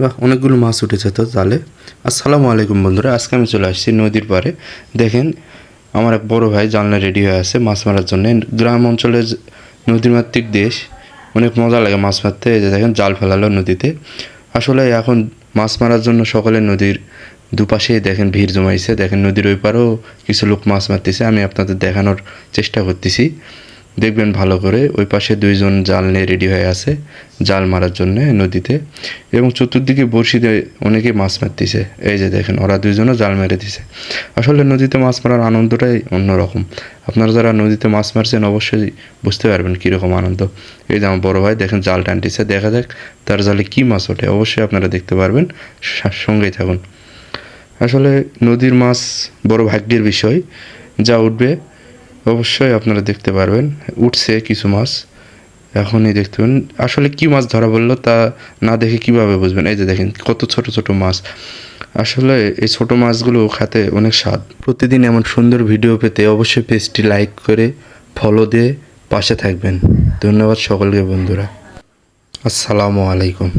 বাহ, অনেকগুলো মাছ উঠেছে তো জালে আসসালামু আলাইকুম বন্ধুরা, আজকে আমি চলে আসছি নদীর পাড়ে। দেখেন, আমার এক বড় ভাই জানলা রেডি হয়ে আছে মাছ মারার জন্য। গ্রাম অঞ্চলের নদীমাতৃক দেশ, অনেক মজা লাগে মাছ মারতে। এই যে দেখেন, জাল ফেলালো নদীতে। আসলে এখন মাছ মারার জন্য সকলে নদীর দুপাশেই দেখেন ভিড় জমাইছে। দেখেন নদীর ওই পারেও কিছু লোক মাছ মারতেছে। আমি আপনাদের দেখানোর চেষ্টা করতেছি। দেখবেন ভালো করে। ওই পাশে দুইজন জাল নিয়ে রেডি হয়ে আছে, জাল মারার জন্য নদীতে। এবং চতুর্দিকে বড়শি দিয়ে অনেকে মাছ মারতেছে। এই যে দেখেন, ওরা দুইজনও জাল মেরে দিছে। আসলে নদীতে মাছ মারার আনন্দটাই অন্যরকম। আপনারা যারা নদীতে মাছ মারছেন, অবশ্যই বুঝতে পারবেন কীরকম আনন্দ। এই যে আমার বড় ভাই দেখেন, জাল টানতেছে। দেখা যাক তার জালে কী মাছ ওঠে। অবশ্যই আপনারা দেখতে পারবেন। সঙ্গেই থাকুন। আসলে নদীর মাছ বড় ভাগ্যের বিষয়। যা উঠবে অবশ্যই আপনারা দেখতে পারবেন। উঠছে কিছু মাছ, এখনই দেখতে পাবেন আসলে কি মাছ ধরা বলল তা না দেখে কীভাবে বুঝবেন? এই যে দেখেন, কত ছোট ছোট মাছ। আসলে এই ছোট মাছগুলো খেতে অনেক স্বাদ। প্রতিদিন এমন সুন্দর ভিডিও পেতে অবশ্যই পেজটি লাইক করে ফলো দিয়ে পাশে থাকবেন। ধন্যবাদ সকলকে বন্ধুরা। আসসালামু আলাইকুম।